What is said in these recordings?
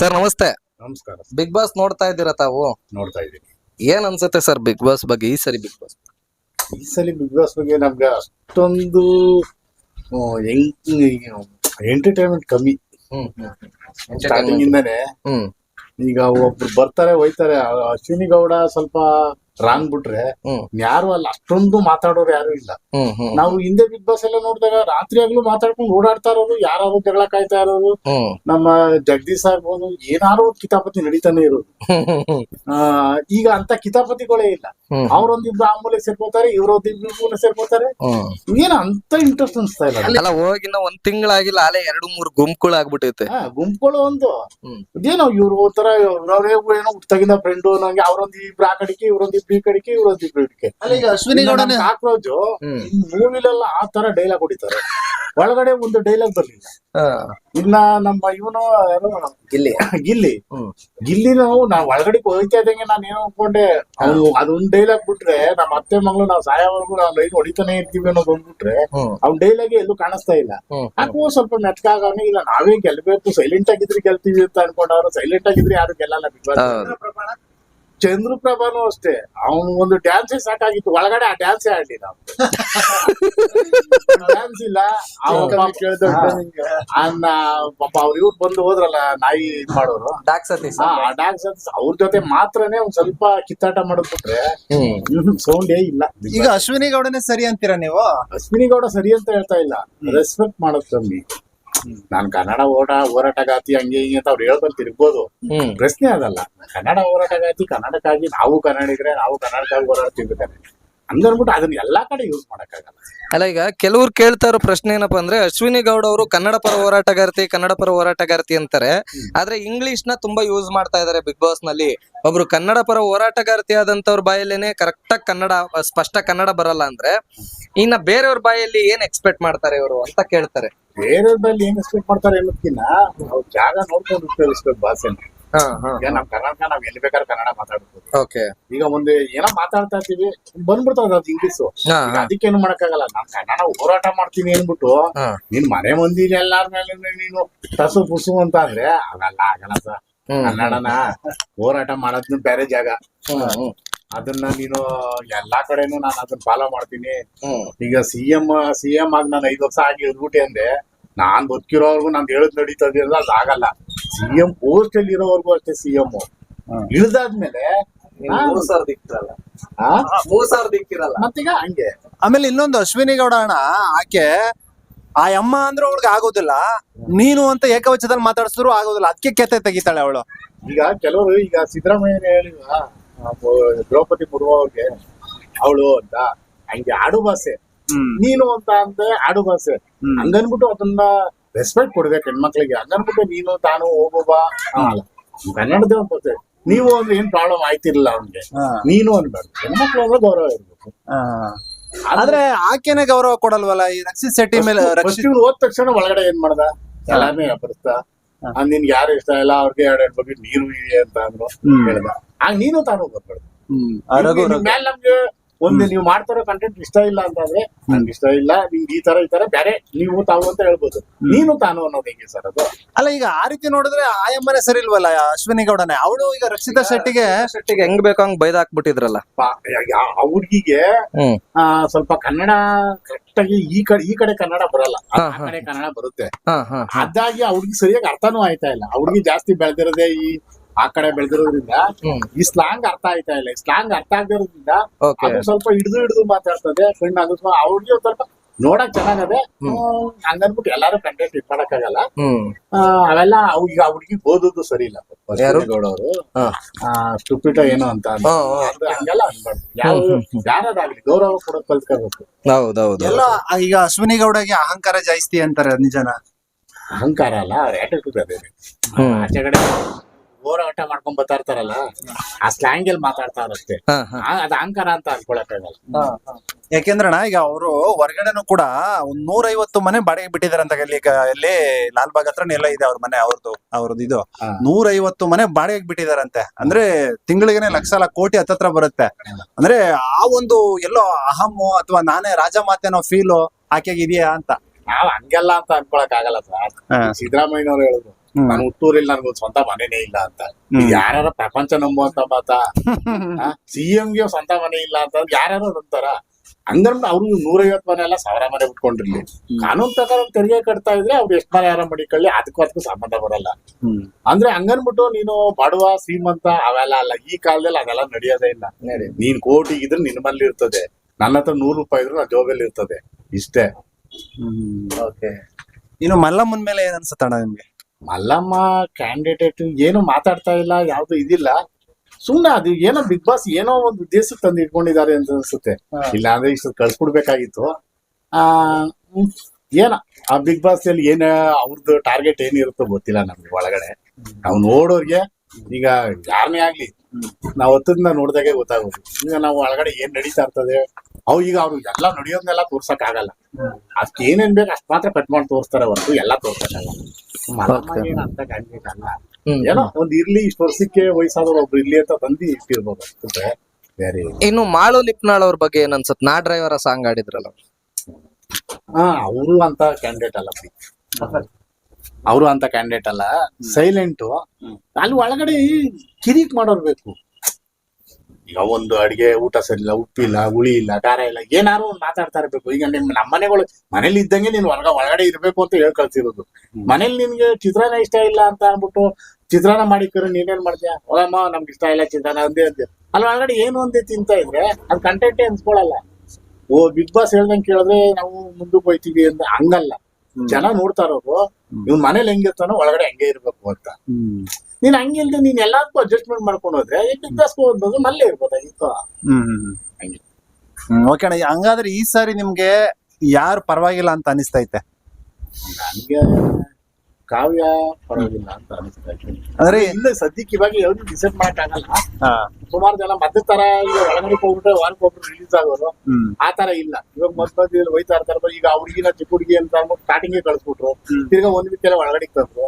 Sir ನಮಸ್ತೆ. ನಮಸ್ಕಾರ big boss ನೋಡ್ತಾ ಇದ್ದೀರಾ ತಾವು? ನೋಡ್ತಾ ಇದ್ದೀನಿ. ಏನ್ ಅನ್ಸುತ್ತೆ ಸರ್ ಬಿಗ್ ಬಾಸ್ ಬಗ್ಗೆ ಈ ಸರಿ ಬಿಗ್ ಬಾಸ್ ಈ ಸಲ ಬಿಗ್ ಬಾಸ್ ಬಗ್ಗೆ ನಮ್ಗೆ ಅಷ್ಟೊಂದು ಎಂಟರ್ಟೈನ್ಮೆಂಟ್ ಕಮ್ಮಿ. ಸ್ಟಾರ್ಟಿಂಗ್ ಇಂದಾನೆ. ಹ್ಮ್. ಈಗ ಒಬ್ರು ಬರ್ತಾರೆ ಹೋಯ್ತಾರೆ. ಅಶ್ವಿನಿ ಗೌಡ ಸ್ವಲ್ಪ ರಾಂಗ್ ಬಿಟ್ರೆ ಯಾರು ಅಲ್ಲ ಅಷ್ಟೊಂದು ಮಾತಾಡೋರು ಯಾರು ಇಲ್ಲ. ನಾವು ಹಿಂದೆ ಬಿಗ್ ಬಾಸ್ ಎಲ್ಲ ನೋಡಿದಾಗ ರಾತ್ರಿ ಆಗ್ಲೂ ಮಾತಾಡ್ಕೊಂಡು ಓಡಾಡ್ತಾ ಇರೋದು ಯಾರು ಜಗಳ ಕಾಯ್ತಾ ಇರೋರು ನಮ್ಮ ಜಗದೀಶ್ ಆಗ್ಬೋದು ಏನಾರು ಒಂದ್ ಕಿತಾಪತಿ ನಡೀತಾನೆ ಇರೋದು. ಈಗ ಅಂತ ಕಿತಾಪತಿಗಳೇ ಇಲ್ಲ. ಅವ್ರೊಂದಿಬ್ರು ಆ ಮೂಲೆ ಸೇರ್ಕೋತಾರೆ ಇವ್ರೊಂದಿಬ್ರು ಮೂಲೆ ಸೇರ್ಕೋತಾರೆ. ಏನ್ ಏನ ಅಂತ ಇಂಟ್ರೆಸ್ಟ್ ಅನ್ಸ್ತಾ ಇಲ್ಲ ಅಲ್ಲ ಹೋಗಿನ ಒಂದ್ ತಿಂಗಳಾಗಿಲ್ಲ ಅಲ್ಲೇ ಎರಡು ಮೂರು ಗುಂಪುಗಳು ಆಗ್ಬಿಟ್ಟೈತೆ ಗುಂಪುಗಳು ಒಂದು. ಇದೇನೋ ಇವ್ರು ಒಂಥರ ಅವ್ರೇ ಏನೋ ಹುಟ್ಟಾಗಿಂದ ಫ್ರೆಂಡು ನಂಗೆ ಅವ್ರೊಂದ್ ಇಬ್ರು ಆ ಕಡೆಗೆ ಇವ್ರೊಂದ್ ಇಬ್ರು ಇವ್ರ ಕಡೆಗೆ ಕಡೆಗೆ ಅಲ್ಲ ಈಗ ಅಶ್ವಿನಿ ಗೌಡನೇ ಕಾಕ್ರೋಜು ಮೂವಿಲೆಲ್ಲ ಆ ತರ ಡೈಲಾಗ್ ಹೊಡಿತಾರೆ. ಒಳಗಡೆ ಒಂದು ಡೈಲಾಗ್ ಬರ್ಲಿಲ್ಲ. ಇನ್ನ ನಮ್ಮ ಇವನು ಗಿಲ್ಲಿ. ಗಿಲ್ಲಿ. ಗಿಲ್ಲಿ ನಾವು ನಾವ್ ಒಳಗಡೆ ಹೋಯ್ತಾ ಇದ್ದಂಗೆ ನಾನು ಏನೋ ಅನ್ಕೊಂಡೆ. ಅವ್ನು ಅದೊಂದ್ ಡೈಲಾಗ್ ಬಿಟ್ರೆ ನಮ್ಮ ಅತ್ತೆ ಮಗಳು ನಾವ್ ಸಾಯವರೆಗೂ ನಾವು ಲೈನ್ ಹೊಡಿತಾನೆ ಇರ್ತೀವಿ ಅನ್ನೋದು ಬಂದ್ಬಿಟ್ರೆ ಅವ್ನ ಡೈಲಾಗ್ ಎಲ್ಲೂ ಕಾಣಿಸ್ತಾ ಇಲ್ಲ. ಯಾಕೋ ಸ್ವಲ್ಪ ಮೆಟ್ಕಾಗವನೆ ಇಲ್ಲ. ನಾವೇ ಗೆಲ್ಬೇಕು ಸೈಲೆಂಟ್ ಆಗಿದ್ರೆ ಗೆಲ್ತೀವಿ ಅಂತ ಅನ್ಕೊಂಡವ್ರು ಸೈಲೆಂಟ್ ಆಗಿದ್ರೆ ಯಾರು ಗೆಲ್ಲಲ್ಲ ಬಿಗ್ ಬಾಸ್. ಚಂದ್ರಪ್ರಭಾನು ಅಷ್ಟೇ. ಅವನ್ ಒಂದು ಡ್ಯಾನ್ಸ್ ಸಾಕಾಗಿತ್ತು. ಒಳಗಡೆ ಆ ಡ್ಯಾನ್ಸೇ ಆಡ್ಲಿಲ್ಲ ಡ್ಯಾನ್ಸ್ ಇಲ್ಲ. ಅನ್ನ ಪಾಪ ಅವ್ರ ಇವ್ರು ಬಂದು ಹೋದ್ರಲ್ಲ ನಾಯಿ ಇದ್ ಮಾಡೋರು. ಡಾಕ್ ಸತೀಶ್ ಆ ಡ್ಯಾನ್ಸ್ ಅವ್ರ ಜೊತೆ ಮಾತ್ರನೇ ಒಂದ್ ಸ್ವಲ್ಪ ಕಿತ್ತಾಟ ಮಾಡಿದ್ಬಿಟ್ರೆ ಸೌಂಡ್ ಏ ಇಲ್ಲ. ಈಗ ಅಶ್ವಿನಿ ಗೌಡನೇ ಸರಿ ಅಂತೀರಾ ನೀವು? ಅಶ್ವಿನಿ ಗೌಡ ಸರಿ ಅಂತ ಹೇಳ್ತಾ ಇಲ್ಲ. ರೆಸ್ಪೆಕ್ಟ್ ಮಾಡೋದ್ ಕಮ್ಮಿ. ನಾನ್ ಕನ್ನಡ ಓಟ ಹೋರಾಟಗಾತಿ ಹಂಗೆ ಹಿಂಗೆ ಅಂತ ಅವ್ರು ಹೇಳ್ಕೊಂಡ್ ತಿರ್ಬೋದು ಪ್ರಶ್ನೆ ಅದಲ್ಲ. ಕನ್ನಡ ಹೋರಾಟಗಾತಿ ಕನ್ನಡಕ್ಕಾಗಿ ನಾವು ಕನ್ನಡಿಗರೇ ನಾವು ಕನ್ನಡಕ್ಕಾಗಿ ಹೋರಾಡ್ತೀವಿ ಹಂಗನ್ಬಿಟ್ಟು ಅದನ್ನ ಎಲ್ಲಾ ಕಡೆ ಯೂಸ್ ಮಾಡಕ್ಕಾಗಲ್ಲ. ಅಲ್ಲ ಈಗ ಕೆಲವ್ರು ಕೇಳ್ತಾ ಇರೋ ಪ್ರಶ್ನೆ ಏನಪ್ಪಾ ಅಂದ್ರೆ ಅಶ್ವಿನಿ ಗೌಡ ಅವರು ಕನ್ನಡ ಪರ ಹೋರಾಟಗಾರ್ತಿ ಕನ್ನಡ ಪರ ಹೋರಾಟಗಾರ್ತಿ ಅಂತಾರೆ. ಆದ್ರೆ ಇಂಗ್ಲಿಷ್ನ ತುಂಬಾ ಯೂಸ್ ಮಾಡ್ತಾ ಇದಾರೆ ಬಿಗ್ ಬಾಸ್ನಲ್ಲಿ. ಒಬ್ರು ಕನ್ನಡ ಪರ ಹೋರಾಟಗಾರ್ತಿ ಆದಂತವ್ರ ಬಾಯಲ್ಲೇನೆ ಕರೆಕ್ಟ್ ಆಗಿ ಕನ್ನಡ ಸ್ಪಷ್ಟ ಕನ್ನಡ ಬರಲ್ಲ ಅಂದ್ರೆ ಇನ್ನ ಬೇರೆಯವ್ರ ಬಾಯಲ್ಲಿ ಏನ್ ಎಕ್ಸ್ಪೆಕ್ಟ್ ಮಾಡ್ತಾರೆ ಇವರು ಅಂತ ಕೇಳ್ತಾರೆ. ಬೇರೆಯವ್ರ ಬಾಯಲ್ಲಿ ಏನ್ ಎಕ್ಸ್ಪೆಕ್ಟ್ ಮಾಡ್ತಾರೆ ಅನ್ನೋದಕ್ಕಿಂತ ಅವ್ರ ಜಾಗ ನೋಡ್ಕೊಂಡು ಉಪಯೋಗಿಸ್ಬೇಕು ಭಾಷೆನ ಈಗ ನಮ್ ಕನ್ನಡ ನಾವ್ ಎಲ್ಲಿ ಬೇಕಾದ್ರೆ ಕನ್ನಡ ಮಾತಾಡ್ಬೋದು. ಓಕೆ ಈಗ ಒಂದು ಏನೋ ಮಾತಾಡ್ತಾ ಇರ್ತೀವಿ ಬಂದ್ಬಿಡ್ತದ ಅದು ಇಂಗ್ಲೀಷು ಅದಕ್ಕೆ ಅದಕ್ಕೇನು ಮಾಡಕ್ಕಾಗಲ್ಲ. ನಾನ್ ಕನ್ನಡ ಹೋರಾಟ ಮಾಡ್ತೀನಿ ಅನ್ಬಿಟ್ಟು ನೀನ್ ಮನೆ ಮಂದಿ ಎಲ್ಲಾರ ಮೇಲೆ ನೀನು ಟಸು ಪುಸು ಅಂತ ಅಂದ್ರೆ ಆಗಲ್ಲ ಆಗಲ್ಲ ಸರ್. ಕನ್ನಡನ ಹೋರಾಟ ಮಾಡೋದ್ನ ಬೇರೆ ಜಾಗ. ಅದನ್ನ ನೀನು ಎಲ್ಲಾ ಕಡೆನು ನಾನು ಅದನ್ನ ಫಾಲೋ ಮಾಡ್ತೀನಿ. ಈಗ ಸಿ ಎಂ ಸಿ ಎಂ ಆಗಿ ನಾನು ಐದು ವರ್ಷ ಆಗಿ ಇದ್ಬಿಟ್ಟೆ ಅಂದ್ರೆ ನಾನ್ ಬದುಕಿರೋವರೆಗೂ ನಾನು ಹೇಳದ್ ನಡೀತದ ಅದಾಗಲ್ಲ ಸಿ ಎಂ ಪೋಸ್ಟ್ ಅಲ್ಲಿ ಇರೋವರೆಗೂ ಅಷ್ಟೇ ಸಿ ಎಂ ಇಳ್ದಾದ್ಮೇಲೆ ಮೂರ್ ಮೂರ್ ಸಾವಿರದ ಇಕ್ಕಿರಲ್ಲ. ಮತ್ತೀಗ ಹಂಗೆ. ಆಮೇಲೆ ಇನ್ನೊಂದು ಅಶ್ವಿನಿ ಗೌಡ ಅಣ್ಣ ಆಕೆ ಆ ಅಮ್ಮ ಅಂದ್ರೆ ಅವಳಿಗೆ ಆಗೋದಿಲ್ಲ. ನೀನು ಅಂತ ಏಕವಚದಲ್ಲಿ ಮಾತಾಡ್ಸಿದ್ರು ಆಗೋದಿಲ್ಲ. ಅದಕ್ಕೆ ಕೆತ್ತೆ ತೆಗಿತಾಳೆ ಅವಳು. ಈಗ ಕೆಲವರು ಈಗ ಸಿದ್ದರಾಮಯ್ಯ ಹೇಳಿ ಆ, ದ್ರೌಪದಿ ಮುರ್ಮು ಅವ್ರಿಗೆ ಅವಳು ಅಂತ ಹಂಗೆ ಆಡು ಭಾಷೆ. ನೀನು ಅಂತ ಅಂದ್ರೆ ಆಡು ಭಾಷೆ. ಹಂಗನ್ಬಿಟ್ಟು ಅದನ್ನ ರೆಸ್ಪೆಕ್ಟ್ ಕೊಡ್ಬೇಕು ಹೆಣ್ಮಕ್ಳಿಗೆ. ಹಂಗನ್ಬಿಟ್ಟು ನೀನು ತಾನು ಹೋಗುವ ಕನ್ನಡದೇ ಒಂದು ಭಾಷೆ ನೀವು ಅಂದ್ರೆ ಏನ್ ಪ್ರಾಬ್ಲಮ್ ಆಯ್ತಿರ್ಲಿಲ್ಲ ಅವ್ನಿಗೆ. ನೀನು ಅನ್ಬಾರ್ದು. ಹೆಣ್ಮಕ್ಳು ಅಂದ್ರೆ ಗೌರವ ಇರ್ಬೇಕು. ಆದ್ರೆ ಆಕೆನೆ ಗೌರವ ಕೊಡಲ್ವಲ್ಲ? ಈ ರಕ್ಷಿತ್ ಶೆಟ್ಟಿ ಮೇಲೆ ಫಸ್ಟ್ ರಕ್ಷಿತ್ ಇವ್ನು ಹೋದ ತಕ್ಷಣ ಒಳಗಡೆ ಏನ್ ಮಾಡ್ದ? ಎಲ್ಲಾನು ಬರ್ತಾ ನಿನ್ಗೆ ಯಾರು ಇಷ್ಟ ಇಲ್ಲ ಅವ್ರಿಗೆ ಎರಡು ಎರಡು ಬಗ್ಗೆ ನೀರು ಇದೆ ಅಂತ ಅಂದ್ರು. ಹೇಳ್ದ. ಆಗ ನೀನು ತಾನು ಬರ್ಬಾರ್ದು ಮೇಲೆ ನಮ್ಗೆ ಒಂದು ನೀವು ಮಾಡ್ತಾರೋ ಕಂಟೆಂಟ್ ಇಷ್ಟ ಇಲ್ಲ ಅಂತಂದ್ರೆ ನನ್ಗೆ ಇಷ್ಟ ಇಲ್ಲ ನಿಮ್ಗೆ ಈ ತರ ಈ ತರ ಬೇರೆ ನೀವು ತಾವು ಅಂತ ಹೇಳ್ಬೋದು. ನೀನು ತಾನು ಅನ್ನೋದು ಹೆಂಗೆ ಸರ್ ಅದು? ಅಲ್ಲ ಈಗ ಆ ರೀತಿ ನೋಡಿದ್ರೆ ಆಯಮ್ಮನೆ ಸರಿ ಇಲ್ವಲ್ಲ ಅಶ್ವಿನಿ ಗೌಡನೆ? ಅವಳು ಈಗ ರಕ್ಷಿತಾ ಶೆಟ್ಟಿಗೆ ಶೆಟ್ಟಿಗೆ ಹೆಂಗ್ ಬೇಕೋ ಹಂಗ್ ಬೈದ್ ಹಾಕ್ಬಿಟ್ಟಿದ್ರಲ್ಲ. ಆ ಹುಡ್ಗಿಗೆ ಸ್ವಲ್ಪ ಕನ್ನಡ ಕರೆಕ್ಟ್ ಆಗಿ ಈ ಕಡೆ ಈ ಕಡೆ ಕನ್ನಡ ಬರಲ್ಲ. ಆ. ಕಡೆ ಕನ್ನಡ ಬರುತ್ತೆ. ಅದಾಗಿ ಅವ್ರಿಗೆ ಸರಿಯಾಗಿ ಅರ್ಥನೂ ಆಯ್ತಾ ಇಲ್ಲ. ಅವ್ರಿಗೆ ಜಾಸ್ತಿ ಬೆಳೆದಿರೋದೇ ಈ ಆ ಕಡೆ ಬೆಳೆದಿರೋದ್ರಿಂದ ಈ ಸ್ಲಾಂಗ್ ಅರ್ಥ ಆಯ್ತಾ ಇಲ್ಲ. ಸ್ಲಾಂಗ್ ಅರ್ಥ ಆಗಿರೋದ್ರಿಂದ ಅದು ಸ್ವಲ್ಪ ಹಿಡಿದು ಹಿಡಿದು ಮಾತಾಡ್ತದೆ. ಫ್ರೆಂಡ್ ಅಗಸ್ಮ ಅವ್ರಿಗೆ ಒಂದ್ ಸ್ವಲ್ಪ ನೋಡಕ್ ಚೆನ್ನಾಗದೆ ಹ್ಮ್, ಹಂಗನ್ಬಿಟ್ಟು ಎಲ್ಲಾರು ಕಂಟೆಂಟ್ ಇದ್ ಮಾಡಕ್ಕಾಗಲ್ಲ ಹ್ಮ್. ಆ, ಅವೆಲ್ಲ ಅವ್ ಈಗ ಹುಡುಗಿ ಓದೋದು ಸರಿ ಇಲ್ಲ? ಗೌಡವರು. ಸ್ಟುಪಿಟ ಏನೋ ಅಂತ ಹಂಗೆಲ್ಲ ಅನ್ಬಾರ್ದು. ಯಾವ ಯಾರಾದಾಗ್ಲಿ ಗೌರವ ಕೂಡ ಕಲ್ತ್ಕೋಬೇಕು. ಹೌದೌದು. ಎಲ್ಲ ಈಗ ಅಶ್ವಿನಿ ಗೌಡಗೆ ಅಹಂಕಾರ ಜಾಸ್ತಿ ಅಂತಾರೆ ನಿಜನ. ಅಹಂಕಾರ ಅಲ್ಲ ಅವ್ರ ಆಟಿಟ್ಯೂಡ್ ಅದೇ. ಆಚೆ ಕಡೆ ಹೋರಾಟ ಮಾಡ್ಕೊಂಡ್ ಬರ್ತಾ ಇರ್ತಾರಲ್ಲ ಆ ಸ್ಲ್ಯಾಂಗ್ ಅಲ್ಲಿ ಮಾತಾಡ್ತಾ ಹಾ ಹಾ. ಆ- ಅದ್ ಅಹಂಕಾರ ಅಂತ ಅನ್ಕೊಳಕ್ಕಾಗಲ್ಲ. ಯಾಕೆಂದ್ರಣ ಈಗ ಅವರು ಹೊರಗಡೆನೂ ಕೂಡ ಒಂದ್ ನೂರೈವತ್ತು ಮನೆ ಬಾಡಿಗೆ ಬಿಟ್ಟಿದ್ದಾರೆ ಅಂತ ಇಲ್ಲಿ ಈಗ ಇಲ್ಲಿ ಲಾಲ್ಬಾಗ್ ಹತ್ರ ಎಲ್ಲ ಇದೆ ಅವ್ರ ಮನೆ ಅವ್ರದ್ದು ಅವ್ರದ್ದು ಇದು. ಹಾ. ನೂರೈವತ್ತು ಮನೆ ಬಾಡಿಗೆ ಬಿಟ್ಟಿದಾರಂತೆ ಅಂದ್ರೆ ತಿಂಗಳಿಗೆನೆ ಲಕ್ಷ ಲಕ್ಷ ಕೋಟಿ ಹತ್ತತ್ರ ಬರುತ್ತೆ. ಅಂದ್ರೆ ಆ ಒಂದು ಎಲ್ಲೋ ಅಹಮ್ಮು ಅಥವಾ ನಾನೇ ರಾಜ ಮಾತೇನೋ ಫೀಲು ಆಕೆಗೆ ಇದೆಯಾ ಅಂತ? ನಾವ್ ಹಂಗೆಲ್ಲ ಅಂತ ಅನ್ಕೊಳಕ್ ಆಗಲ್ಲ ಸರ್. ಹಾ. ಸಿದ್ದರಾಮಯ್ಯನವ್ರು ಹೇಳಿದ್ರು. ನಾನು ಹುಟ್ಟೂರಲ್ಲಿ ನನ್ಗ ಸ್ವಂತ ಮನೆನೇ ಇಲ್ಲ ಅಂತ. ಯಾರ ಪ್ರಪಂಚ ನಂಬುವಂತ ಮಾತಾ? ಸಿ ಗೆ ಸ್ವಂತ ಮನೆ ಇಲ್ಲ ಅಂತ ಯಾರು ಅಂತಾರ ಹಂಗಂದ್ರೆ ಅವ್ರು ನೂರೈವತ್ ಮನೆ ಎಲ್ಲ ಸಾವಿರ ಮನೆ ಉಟ್ಕೊಂಡಿರ್ಲಿ. ಕಾನೂನು ಪ್ರಕಾರ ತೆರಿಗೆ ಕಟ್ತಾ ಇದ್ರೆ ಅವ್ರು ಎಷ್ಟ್ ಮನೆ ಯಾರ ಮಡಿಕೊಳ್ಳಿ ಅದಕ್ಕೂ ಅದಕ್ಕೂ ಸಂಬಂಧ ಬರಲ್ಲ. ಅಂದ್ರೆ ಹಂಗನ್ಬಿಟ್ಟು ನೀನು ಬಡವ ಶ್ರೀಮಂತ ಅವೆಲ್ಲ ಅಲ್ಲ ಈ ಕಾಲದಲ್ಲಿ ಅದೆಲ್ಲ ನಡೆಯೋದೇ ಇಲ್ಲ. ನೀನ್ ಕೋಟಿ ಇದ್ರೆ ನಿನ್ ಮನೇಲಿ ಇರ್ತದೆ. ನನ್ನ ಹತ್ರ ನೂರು ರೂಪಾಯಿ ಇದ್ರೆ ನನ್ನ ಜೋಬಲ್ಲಿ ಇರ್ತದೆ. ಇಷ್ಟೇ. ಓಕೆ. ಇನ್ನು ಮಲ್ಲಮ್ಮನ ಮೇಲೆ ಏನ್ ಅನ್ಸುತ್ತಣ್ಣ ನಿಮ್ಗೆ? ಮಲ್ಲಮ್ಮ ಕ್ಯಾಂಡಿಡೇಟ್ ಏನು ಮಾತಾಡ್ತಾ ಇಲ್ಲ ಯಾವ್ದು ಇದಿಲ್ಲ. ಸುಮ್ನೆ ಅದು ಏನೋ ಬಿಗ್ ಬಾಸ್ ಏನೋ ಒಂದು ಉದ್ದೇಶಕ್ಕೆ ತಂದು ಇಟ್ಕೊಂಡಿದ್ದಾರೆ ಅಂತ ಅನ್ಸುತ್ತೆ. ಇಲ್ಲ ಅಂದ್ರೆ ಇಷ್ಟು ಕಳ್ಸ್ಬಿಡ್ಬೇಕಾಗಿತ್ತು. ಆ ಏನ ಆ ಬಿಗ್ ಬಾಸ್ ಅಲ್ಲಿ ಏನ ಅವ್ರದ್ದು ಟಾರ್ಗೆಟ್ ಏನಿರುತ್ತೋ ಗೊತ್ತಿಲ್ಲ ನಮ್ಗೆ ಒಳಗಡೆ. ನಾವು ನೋಡೋರ್ಗೆ ಈಗ ಯಾರನ್ನೇ ಆಗ್ಲಿ ನಾವು ಹತ್ತದಿಂದ ನೋಡ್ದಾಗೆ ಗೊತ್ತಾಗೋದು. ಈಗ ನಾವು ಒಳಗಡೆ ಏನ್ ನಡೀತಾ ಇರ್ತದೆ ಅವು ಈಗ ಅವ್ರು ಎಲ್ಲ ನಡೆಯೋದನ್ನೆಲ್ಲ ತೋರ್ಸಕ್ ಆಗಲ್ಲ. ಅಷ್ಟ್ ಏನೇನ್ ಬೇಕು ಅಷ್ಟ್ ಮಾತ್ರ ಕಟ್ ಮಾಡಿ ತೋರಿಸ್ತಾರೆ ಹೊರತು ಎಲ್ಲ ತೋರ್ಸಕ್ಕಾಗಲ್ಲ Okay. ಅಂತ ಕ್ಯಾಂಡಿಡೇಟ್. ಏನೋ ಒಂದ್ ಇರ್ಲಿ ಇಷ್ಟು ವರ್ಷಕ್ಕೆ ವಯಸ್ಸಾದವ್ರು ಒಬ್ರು ಇರ್ಲಿ ಅಂತ ಬಂದು ಇಟ್ಟಿರ್ಬೋದು. ಬೇರೆ ಇನ್ನು ಮಾಳು ಲಿಪ್ನಾಳ್ ಅವ್ರ ಬಗ್ಗೆ ಏನ್ ಅನ್ಸತ್ ನಾ ಡ್ರೈವರ್ ಸಾಂಗ್ ಆಡಿದ್ರಲ್ಲ ಹಾ ಅವರು ಅಂತ ಕ್ಯಾಂಡಿಡೇಟ್ ಅಲ್ಲ ಅವರು ಅಂತ ಕ್ಯಾಂಡಿಡೇಟ್ ಅಲ್ಲ. ಸೈಲೆಂಟ್ ಅಲ್ಲಿ ಒಳಗಡೆ ಕಿರಿಕ್ ಮಾಡೋರ್ ಬೇಕು. ಈಗ ಒಂದು ಅಡಿಗೆ ಊಟ ಇಲ್ಲ ಉಪ್ಪಿಲ್ಲ ಹುಳಿ ಇಲ್ಲ ಖಾರ ಇಲ್ಲ ಏನಾರು ಒಂದು ಮಾತಾಡ್ತಾ ಇರ್ಬೇಕು. ಈಗ ನಿಮ್ ನಮ್ಮ ಮನೆಗಳು ಮನೇಲಿ ಇದ್ದಂಗೆ ನೀನ್ ಹೊರಗ ಒಳಗಡೆ ಇರ್ಬೇಕು ಅಂತ ಹೇಳ್ ಕಳ್ಸಿರೋದು. ಮನೇಲಿ ನಿನ್ಗೆ ಚಿತ್ರಾನ್ನ ಇಷ್ಟ ಇಲ್ಲ ಅಂತ ಅಂದ್ಬಿಟ್ಟು ಚಿತ್ರಾನ್ನ ಮಾಡಿಕರೆ ನೀನೇನ್ ಮಾಡ್ತೀಯ? ಓದಮ್ಮ ನಮ್ಗೆ ಇಷ್ಟ ಇಲ್ಲ ಚಿತ್ರಾನ್ನ ಅಂದೇ ಅಂದೆ. ಅಲ್ಲಿ ಒಳಗಡೆ ಏನು ಒಂದೇ ತಿಂತ ಇದ್ರೆ ಅದು ಕಂಟೆಂಟೇ ಅನ್ಸ್ಕೊಳಲ್ಲ. ಓ ಬಿಗ್ ಬಾಸ್ ಹೇಳ್ದಂಗೆ ಕೇಳಿದ್ರೆ ನಾವು ಮುಂದಕ್ಕೆ ಹೋಯ್ತೀವಿ ಅಂತ ಹಂಗಲ್ಲ. ಜನ ನೋಡ್ತಾ ಇರೋರು ಇವ್ ಮನೇಲಿ ಹೆಂಗಿರ್ತಾನೋ ಒಳಗಡೆ ಹಂಗೆ ಇರ್ಬೇಕು ಅಂತ. ನೀನ್ ಹಂಗಿಲ್ದೆ ನೀನ್ ಎಲ್ಲದಕ್ಕೂ ಅಡ್ಜಸ್ಟ್ಮೆಂಟ್ ಮಾಡ್ಕೊಂಡು ಹೋದ್ರೆ ಬಿಗ್ ಬಾಸ್ ಹೋಗ್ಬೋದು ನಲ್ಲೇ ಇರ್ಬೋದಾಗಿತ್ತು ಹಂಗೆ. ಓಕೆ ಅಣ್ಣ. ಹಂಗಾದ್ರೆ ಈ ಸಾರಿ ನಿಮ್ಗೆ ಯಾರು ಪರವಾಗಿಲ್ಲ ಅಂತ ಅನಿಸ್ತೈತೆ? ನನ್ಗೆ ಕಾವ್ಯ ಪರವಾಗಿಲ್ಲ ಅಂತ ಅನಿಸ್ತಾ ಇದೆ. ಅಂದ್ರೆ ಇಲ್ಲ ಸದ್ಯಕ್ಕೆ ಇವಾಗ ಯಾವ್ದು ಡಿಸೈಡ್ ಮಾಡಕ್ ಆಗಲ್ಲ ಹಾ, ಸುಮಾರು ಜನ ಮತ್ತೆ ತರ ಈಗ ಒಳಗಡೆ ಹೋಗ್ಬಿಟ್ರೆ ವಾರಕ್ಕೆ ಒಬ್ರು ರಿಲೀಸ್ ಆಗೋದು. ಆ ತರ ಇಲ್ಲ. ಇವಾಗ ಮದ್ ಮಧ್ಯದಲ್ಲಿ ಹೋಯ್ತಾ ಇರ್ತಾರೆ. ಈಗ ಅವ್ರಿಗಿನ ಹುಡುಗಿನ ಚಿಕ್ಕ ಹುಡುಗಿ ಅಂತ ಸ್ಟಾರ್ಟಿಂಗ್ ಕಳ್ಸ್ಬಿಟ್ರು. ತಿರ್ಗ ಒಂದ್ ವೀಕ್ ಒಳಗಡೆ ತಂದ್ರು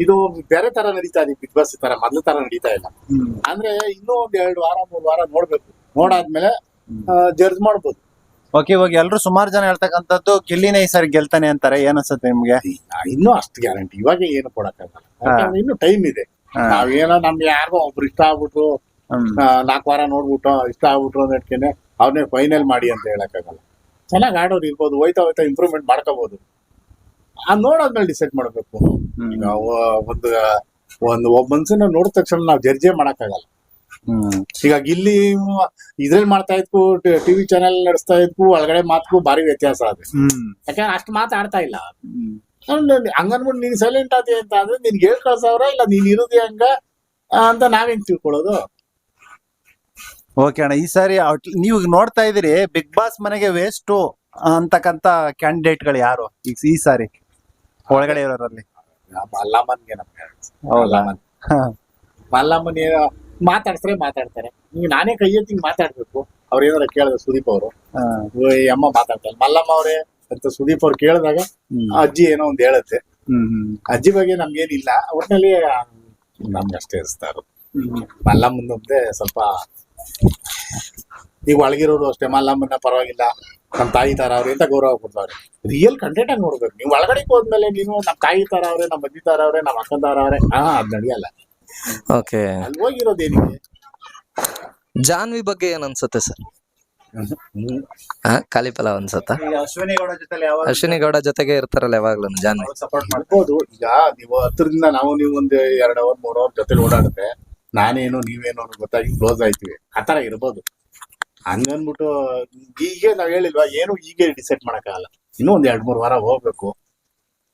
ಇದು ಬೇರೆ ತರ ನಡೀತಾ ಇದೆ ಬಿಗ್ ಬಾಸ್ ತರ ಮೊದ್ಲ ತರ ನಡೀತಾ ಇಲ್ಲ. ಅಂದ್ರೆ ಇನ್ನೂ ಒಂದ್ ಎರಡು ವಾರ ಮೂರ್ ವಾರ ನೋಡ್ಬೇಕು. ನೋಡಾದ್ಮೇಲೆ ಜಡ್ಜ್ ಮಾಡ್ಬೋದು. ಓಕೆ ಇವಾಗ ಎಲ್ರು ಸುಮಾರು ಜನ ಹೇಳ್ತಕ್ಕಂಥದ್ದು ಗಿಲ್ಲಿನೇ ಈ ಸರಿ ಗೆಲ್ತಾನೆ ಅಂತಾರೆ. ಏನ್ ಅನ್ಸುತ್ತೆ ನಿಮ್ಗೆ? ಇನ್ನು ಅಷ್ಟು ಗ್ಯಾರಂಟಿ ಇವಾಗ ಏನು ಕೊಡಕ್ಕಾಗಲ್ಲ. ಇನ್ನು ಟೈಮ್ ಇದೆ. ನಾವೇನೋ ನಮ್ಗೆ ಯಾರಿಗೋ ಒಬ್ರು ಇಷ್ಟ ಆಗ್ಬಿಟ್ರು. ನಾಲ್ಕು ವಾರ ನೋಡ್ಬಿಟ್ಟು ಇಷ್ಟ ಆಗ್ಬಿಟ್ರು ಅಂದ್ಕೇನೆ ಅವ್ರನ್ನೇ ಫೈನಲ್ ಮಾಡಿ ಅಂತ ಹೇಳಕ್ಕಾಗಲ್ಲ. ಚೆನ್ನಾಗಿ ಆಡೋರು ಇರ್ಬೋದು ಹೋಯ್ತಾ ಹೋಯ್ತಾ ಇಂಪ್ರೂವ್ಮೆಂಟ್ ಮಾಡ್ಕೋಬಹುದು ಆ ನೋಡೋದ್ಮೇಲೆ ಡಿಸೈಡ್ ಮಾಡ್ಬೇಕು. ಈಗ ಒಂದು ಒಂದು ಒಬ್ಬ ಮನ್ಸನ್ನ ನೋಡಿದ ತಕ್ಷಣ ನಾವು ಜರ್ಜೆ ಮಾಡಕ್ಕಾಗಲ್ಲ. ಹ್ಮ್. ಈಗ ಗಿಲ್ಲಿ ಇದ್ರಲ್ಲಿ ಮಾಡ್ತಾ ಇದ್ಕು ಟಿವಿ ಚಾನೆಲ್ ನಡೆಸ್ತಾ ಇದ್ಕು ಒಳಗಡೆ ಮಾತು ಭಾರಿ ವ್ಯತ್ಯಾಸ ಅದು. ಹ್ಮ್. ಯಾಕಂದ್ರೆ ಅಷ್ಟು ಮಾತಾಡ್ತಾ ಇಲ್ಲ. ಹ್ಮ್. ಹಂಗನ್ಬಿಟ್ಟು ನೀನ್ ಸೈಲೆಂಟ್ ಆದಿ ಅಂತ ಅಂದ್ರೆ ನಿನ್ಗೆ ಹೇಳ್ ಕಳ್ಸವ್ರ ಇಲ್ಲ ನೀನ್ ಇರೋದಿ ಹಂಗ? ಅಂತ ನಾವೇನ್ ತಿಳ್ಕೊಳ್ಳೋದು? ಓಕೆ ಅಣ್ಣ ಈ ಸಾರಿ ನೀವು ನೋಡ್ತಾ ಇದೀರಿ ಬಿಗ್ ಬಾಸ್ ಮನೆಗೆ ವೇಸ್ಟ್ ಅಂತಕ್ಕಂತ ಕ್ಯಾಂಡಿಡೇಟ್ಗಳು ಯಾರು? ಈಗ ಈ ಸಾರಿ ಒಳಗಡೆ ಇರೋರಲ್ಲಿ. ಮಲ್ಲಮ್ಮನ್ಗೆ ನಮ್ಗೆ. ಹೌದಾ? ಮಲ್ಲಮ್ಮನ್. ಏನೋ ಮಾತಾಡ್ತಾರೆ. ಮಾತಾಡ್ತಾರೆ ಈಗ ನಾನೇ ಕೈ ಎತ್ತಿ ಮಾತಾಡ್ಬೇಕು. ಅವ್ರ ಏನಾರ ಕೇಳಿದ್ರೆ ಸುದೀಪ್ ಅವರು. ಈ ಅಮ್ಮ ಮಾತಾಡ್ತಾರೆ. ಮಲ್ಲಮ್ಮ ಅವರೇ ಅಂತ ಸುದೀಪ್ ಅವ್ರು ಕೇಳಿದಾಗ ಅಜ್ಜಿ ಏನೋ ಒಂದ್ ಹೇಳುತ್ತೆ. ಅಜ್ಜಿ ಬಗ್ಗೆ ನಮ್ಗೇನಿಲ್ಲ. ಒಟ್ನಲ್ಲಿ ನಮ್ಗೆ ಅಷ್ಟೇ ಇರ್ತಾರ ಇರೋದು. ಮುಂದೆ ಸ್ವಲ್ಪ ಈಗ ಒಳಗಿರೋರು ಅಷ್ಟೇ. ಮಲ್ಲಮ್ಮನ ಪರವಾಗಿಲ್ಲ. ನಮ್ ತಾಯಿ ತರ ಅವ್ರೆ ಅಂತ ಗೌರವ ಕೊಡ್ತಾವ್ರೆ ರಿಯಲ್ ಕಂಟೆಂಟ್ ಆಗಿ ನೋಡ್ಬೇಕು. ನೀವು ಒಳಗಡೆ ಹೋದ್ಮೇಲೆ ನೀನು ನಮ್ ತಾಯಿ ತರ ಅವ್ರೆ ನಮ್ಮ ಅಜ್ಜಿ ತರ ಅವ್ರೆ ನಮ್ಮ ಅಕ್ಕನ ತರ ಅವ್ರೆ. ಹಾ ಅದ್ ನಡೆಯಲ್ಲ. ಓಕೆ. ಅಲ್ಲಿ ಹೋಗಿರೋದೇನಿದೆ ಜಾನ್ವಿ ಬಗ್ಗೆ ಏನ್ ಅನ್ಸುತ್ತೆ ಸರ್? ಹ್ಮ್. ಖಾಲಿ ಪಲಾವ್ ಅನ್ಸತ್ತ? ಅಶ್ವಿನಿ ಗೌಡ ಜೊತೆ ಯಾವಾಗ ಅಶ್ವಿನಿ ಗೌಡ ಜೊತೆಗೆ ಇರ್ತಾರಲ್ಲ ಯಾವಾಗ್ಲೂ ಜಾನ್ವಿ? ಸಪೋರ್ಟ್ ಮಾಡ್ಬೋದು. ಈಗ ನೀವು ಹತ್ರದಿಂದ ನಾವು ನೀವು ಒಂದ್ ಎರಡ್ ಅವರ್ ಮೂರ್ ಅವರ್ ಜೊತೆ ಓಡಾಡುತ್ತೆ ನಾನೇನು ನೀವೇನು ಅನ್ನೋದು ಗೊತ್ತಾಗಿ ಕ್ಲೋಸ್ ಆಯ್ತೀವಿ. ಆತರ ಇರ್ಬೋದು. ಹಂಗನ್ಬಿಟ್ಟು ಈಗ ನಾವ್ ಹೇಳಿಲ್ವಾ ಏನು ಈಗ ಡಿಸೈಡ್ ಮಾಡಕ್ಕಾಗಲ್ಲ. ಇನ್ನೂ ಒಂದ್ ಎರಡ್ ಮೂರ್ ವಾರ ಹೋಗ್ಬೇಕು.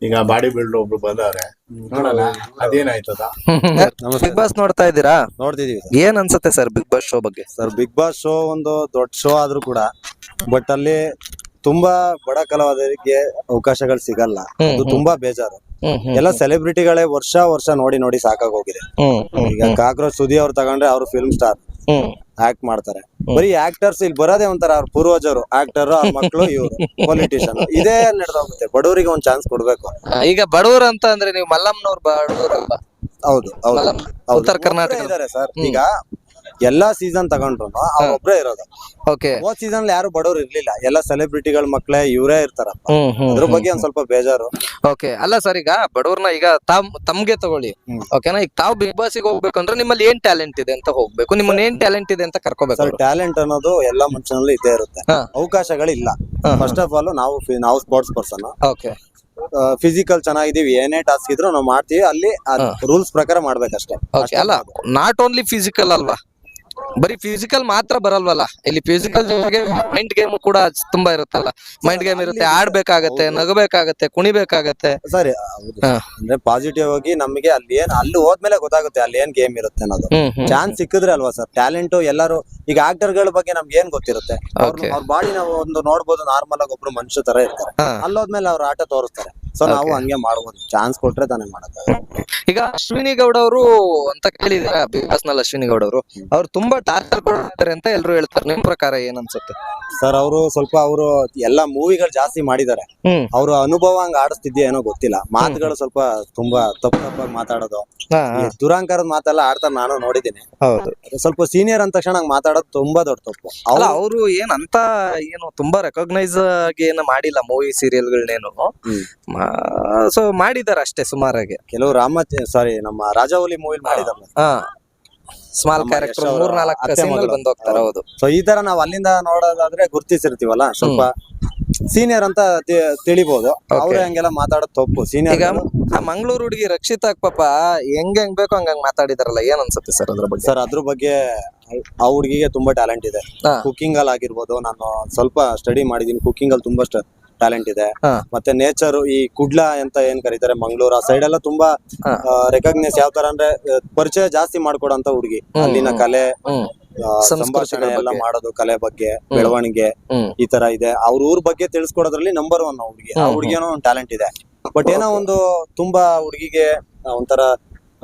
ಈಗ ಬಾಡಿ ಬಿಲ್ಡರ್ ಒಬ್ರು ಬಂದವ್ರೆ ನೋಡಲ್ಲ ಅದೇನಾಯ್ತದ? ಬಿಗ್ ಬಾಸ್ ನೋಡ್ತಾ ಇದ್ದೀರಾ? ನೋಡ್ತಿದೀವಿ ಏನ್ ಅನ್ಸುತ್ತೆ ಸರ್ ಬಿಗ್ ಬಾಸ್ ಶೋ ಬಗ್ಗೆ? ಸರ್ ಬಿಗ್ ಬಾಸ್ ಶೋ ಒಂದು ದೊಡ್ಡ ಶೋ ಆದ್ರೂ ಕೂಡ ಬಟ್ ಅಲ್ಲಿ ತುಂಬಾ ಬಡ ಕಲಾವಿದರಿಗೆ ಅವಕಾಶಗಳು ಸಿಗಲ್ಲ. ಅದು ತುಂಬಾ ಬೇಜಾರು. ಎಲ್ಲ ಸೆಲೆಬ್ರಿಟಿಗಳೇ ವರ್ಷ ವರ್ಷ ನೋಡಿ ನೋಡಿ ಸಾಕಾಗೋಗಿದೆ. ಈಗ ಕಾಕ್ರೋಚ್ ಸುದಿ ಅವ್ರು ತಗೊಂಡ್ರೆ ಅವ್ರು ಫಿಲ್ಮ್ ಸ್ಟಾರ್ ಆಕ್ಟ್ ಮಾಡ್ತಾರೆ. ಬರೀ ಆಕ್ಟರ್ಸ್ ಇಲ್ಲಿ ಬರೋದೇ ಒಂಥರ ಅವ್ರ ಪೂರ್ವಜರು ಆಕ್ಟರ್ ಅವ್ರ ಮಕ್ಕಳು ಇವರು ಪೊಲಿಟಿಷಿಯನ್ ಇದೇ ನಡೆದೋಗುತ್ತೆ. ಬಡವರಿಗೆ ಒಂದ್ ಚಾನ್ಸ್ ಕೊಡ್ಬೇಕು. ಈಗ ಬಡವರು ಅಂತ ಅಂದ್ರೆ ನೀವು ಮಲ್ಲಮ್ಮನವ್ರ ಬಡವರು ಹೌದು ಹೌದು. ಉತ್ತರ ಕರ್ನಾಟಕ ಇದಾರೆ ಸರ್. ಈಗ ಎಲ್ಲಾ ಸೀಸನ್ ತಗೊಂಡ್ರು ಅವ್ರೊಬ್ರೇ ಇರೋದು. ಓಕೆ ಹೋದ್ ಸೀಸನ್ ಯಾರು ಬಡವ್ರು ಇರ್ಲಿಲ್ಲ. ಎಲ್ಲ ಸೆಲೆಬ್ರಿಟಿಗಳ ಮಕ್ಳೇ ಇವರೇ ಇರ್ತಾರ ಹ್ಮ್ ಹ್ಮ್ ಅದ್ರ ಬಗ್ಗೆ ಒಂದ್ ಸ್ವಲ್ಪ ಬೇಜಾರು. ಓಕೆ ಅಲ್ಲ ಸರ್ ಈಗ ಬಡವ್ರನ್ನ ಈಗ ತಾವ್ ತಮ್ಗೆ ತಗೊಳ್ಳಿ. ಓಕೆನಾ ಈಗ ತಾವ್ ಬಿಗ್ ಬಾಸ್ಗೆ ಹೋಗ್ಬೇಕು ಅಂದ್ರೆ ನಿಮ್ಮಲ್ಲಿ ಏನ್ ಟ್ಯಾಲೆಂಟ್ ಇದೆ ಅಂತ ಹೋಗ್ಬೇಕು. ನಿಮ್ಮನ್ನ ಏನ್ ಟ್ಯಾಲೆಂಟ್ ಇದೆ ಅಂತ ಕರ್ಕೋಬೇಕು ಸರ್ ಟ್ಯಾಲೆಂಟ್ ಅನ್ನೋದು ಎಲ್ಲಾ ಮನುಷ್ಯನಲ್ಲಿ ಇದ್ದೇ ಇರುತ್ತೆ. ಹಾ. ಅವಕಾಶಗಳಿಲ್ಲ. ಫಸ್ಟ್ ಆಫ್ ಆಲ್ ನಾವು ಫಿ- ನಾವು ಸ್ಪೋರ್ಟ್ಸ್ ಪರ್ಸನ್ ಓಕೆ ಫಿಸಿಕಲ್ ಚೆನ್ನಾಗಿದೀವಿ ಏನೇ ಟಾಸ್ಕ್ ಇದ್ರು ನಾವು ಮಾಡ್ತೀವಿ. ಅಲ್ಲಿ ರೂಲ್ಸ್ ಪ್ರಕಾರ ಮಾಡ್ಬೇಕಷ್ಟೇ. ಓಕೆ ಅಲ್ಲ ನಾಟ್ ಓನ್ಲಿ ಫಿಸಿಕಲ್ ಅಲ್ವಾ? ಬರೀ ಫಿಸಿಕಲ್ ಮಾತ್ರ ಬರಲ್ವಲ್ಲ? ಇಲ್ಲಿ ಫಿಸಿಕಲ್ ಜೊತೆಗೆ ಮೈಂಡ್ ಗೇಮ್ ಕೂಡ ತುಂಬಾ ಇರುತ್ತಲ್ಲ. ಮೈಂಡ್ ಗೇಮ್ ಇರುತ್ತೆ ಆಡ್ಬೇಕಾಗತ್ತೆ ನಗಬೇಕಾಗತ್ತೆ ಕುಣಿಬೇಕಾಗತ್ತೆ. ಸರಿ ಹೌದು. ಅಂದ್ರೆ ಪಾಸಿಟಿವ್ ಆಗಿ ನಮಗೆ ಅಲ್ಲಿ ಏನ್ ಅಲ್ಲಿ ಹೋದ್ಮೇಲೆ ಗೊತ್ತಾಗುತ್ತೆ ಅಲ್ಲಿ ಏನ್ ಗೇಮ್ ಇರುತ್ತೆ ಅನ್ನೋದು. ಚಾನ್ಸ್ ಸಿಕ್ಕಿದ್ರೆ ಅಲ್ವಾ ಸರ್? ಟ್ಯಾಲೆಂಟ್ ಎಲ್ಲರೂ ಈಗ ಆಕ್ಟರ್ಗಳ ಬಗ್ಗೆ ನಮ್ಗೆ ಏನ್ ಗೊತ್ತಿರುತ್ತೆ. ಅವ್ರ ಬಾಡಿ ನಾವು ಒಂದು ನೋಡ್ಬೋದು ನಾರ್ಮಲ್ ಆಗಿ ಒಬ್ರು ಮನುಷ್ಯ ತರ ಇರ್ತಾರೆ. ಅಲ್ಲೋದ್ಮೇಲೆ ಅವ್ರ ಆಟ ತೋರಿಸ್ತಾರೆ. ಸೊ ನಾವು. ಹಂಗೆ ಮಾಡ್ಬೋದು. ಚಾನ್ಸ್ ಕೊಟ್ರೆ ತಾನೇ ಮಾಡಕ್ಕೆ ಈಗ ಅಶ್ವಿನಿ ಗೌಡ ಅವರು ಅಂತ ಕೇಳಿದಾರೆ ಬಿಗ್ ಬಾಸ್ನಲ್ಲಿ ಅಶ್ವಿನಿ ಗೌಡ ಅವರು ಅವ್ರು ತುಂಬಾ ಟಾರ್ಚರ್ ಕೊಡ್ತಾರೆ ಅಂತ ಎಲ್ರು ಹೇಳ್ತಾರೆ. ನಿಮ್ ಪ್ರಕಾರ ಏನ್ ಅನ್ಸುತ್ತೆ ಸರ್ ಅವರು ಸ್ವಲ್ಪ ಅವರು ಎಲ್ಲಾ ಮೂವಿಗಳು ಜಾಸ್ತಿ ಮಾಡಿದ್ದಾರೆ. ಹ್ಮ್. ಅವ್ರ ಅನುಭವ ಹಂಗ ಆಡಿಸ್ತಿದ್ಯಾ ಏನೋ ಗೊತ್ತಿಲ್ಲ. ಮಾತುಗಳು ಸ್ವಲ್ಪ ತುಂಬಾ ತಪ್ಪು ತಪ್ಪಾಗಿ ಮಾತಾಡೋದು. ಈ ದುರಾಂಕಾರದ ಮಾತೆಲ್ಲ ಆಡ್ತಾರೆ ನಾನು ನೋಡಿದ್ದೀನಿ. ಹೌದು. ಸ್ವಲ್ಪ ಸೀನಿಯರ್ ಅಂದ ತಕ್ಷಣ ಹಂಗ್ ಮಾತಾಡೋದು ತುಂಬಾ ದೊಡ್ಡ ತಪ್ಪು. ಅಲ್ಲ ಅವ್ರು ಅವರು ಏನಂತ ಅಂತ ಏನು ತುಂಬಾ ರೆಕಗ್ನೈಸ್ ಆಗಿ ಏನು ಮಾಡಿಲ್ಲ ಮೂವಿ ಸೀರಿಯಲ್ಗಳನ್ನೇನು. ಸೊ ಮಾಡಿದಾರೆ ಅಷ್ಟೇ ಸುಮಾರಾಗಿ. ಕೆಲವು ರಾಮ ಸಾರಿ ನಮ್ಮ ರಾಜಾವಲಿ ಮೂವಿ ಮಾಡಿದಾರಲ್ಲ ಹಾ. ಸ್ಮಾಲ್ ಕ್ಯಾರೆಕ್ಟರ್ ಮೂರ್ ನಾಲ್ಕು ಬಂದು ಹೋಗ್ತಾರೆ ಹೌದು. ಸೊ ಈ ತರ ನಾವ್ ಅಲ್ಲಿಂದ ನೋಡೋದಾದ್ರೆ ಗುರ್ತಿಸಿರ್ತೀವಲ್ಲ ಸ್ವಲ್ಪ ಸೀನಿಯರ್ ಅಂತ ತಿಳಿಬಹುದು ಅವ್ರು ಹಂಗೆಲ್ಲ ಮಾತಾಡೋದು ತಪ್ಪು. ಈಗ ಸೀನಿಯರ್ ಆ ಮಂಗಳೂರು ಹುಡುಗಿ ರಕ್ಷಿತಾ ಪಾಪ ಹೆಂಗ್ ಹೆಂಗ್ ಬೇಕೋ ಹಂಗ ಮಾತಾಡಿದಾರಲ್ಲ ಏನ್ ಅನ್ಸುತ್ತೆ ಸರ್ ಅದ್ರ ಬಗ್ಗೆ? ಸರ್ ಅದ್ರ ಬಗ್ಗೆ ಆ ಹುಡುಗಿಗೆ ತುಂಬಾ ಟ್ಯಾಲೆಂಟ್ ಇದೆ. ಕುಕಿಂಗ್ ಅಲ್ಲಿ ಆಗಿರ್ಬೋದು ನಾನು ಸ್ವಲ್ಪ ಸ್ಟಡಿ ಮಾಡಿದೀನಿ. ಕುಕಿಂಗ್ ಅಲ್ಲಿ ತುಂಬಾ ಟ್ಯಾಲೆಂಟ್ ಇದೆ. ಮತ್ತೆ ನೇಚರ್ ಈ ಕುಡ್ಲ ಅಂತ ಏನ್ ಕರೀತಾರೆ ಮಂಗಳೂರು ಆ ಸೈಡ್ ಎಲ್ಲ ತುಂಬಾ. ರೆಕಗ್ನೈಸ್ ಯಾವ ತರ ಅಂದ್ರೆ ಪರಿಚಯ ಜಾಸ್ತಿ ಮಾಡ್ಕೊಡಂತ ಹುಡುಗಿ. ಅಲ್ಲಿನ ಕಲೆ ಸಂಭಾಷಣೆ ಎಲ್ಲ ಮಾಡೋದು ಕಲೆ ಬಗ್ಗೆ ಬೆಳವಣಿಗೆ ಈ ತರ ಇದೆ. ಅವ್ರ ಊರ್ ಬಗ್ಗೆ ತಿಳಿಸ್ಕೊಡೋದ್ರಲ್ಲಿ ನಂಬರ್ ಒನ್ ಹುಡುಗಿ. ಆ ಹುಡುಗಿನೂ ಒಂದು ಟ್ಯಾಲೆಂಟ್ ಇದೆ. ಬಟ್ ಏನೋ ಒಂದು ತುಂಬಾ ಹುಡುಗಿಗೆ ಒಂಥರ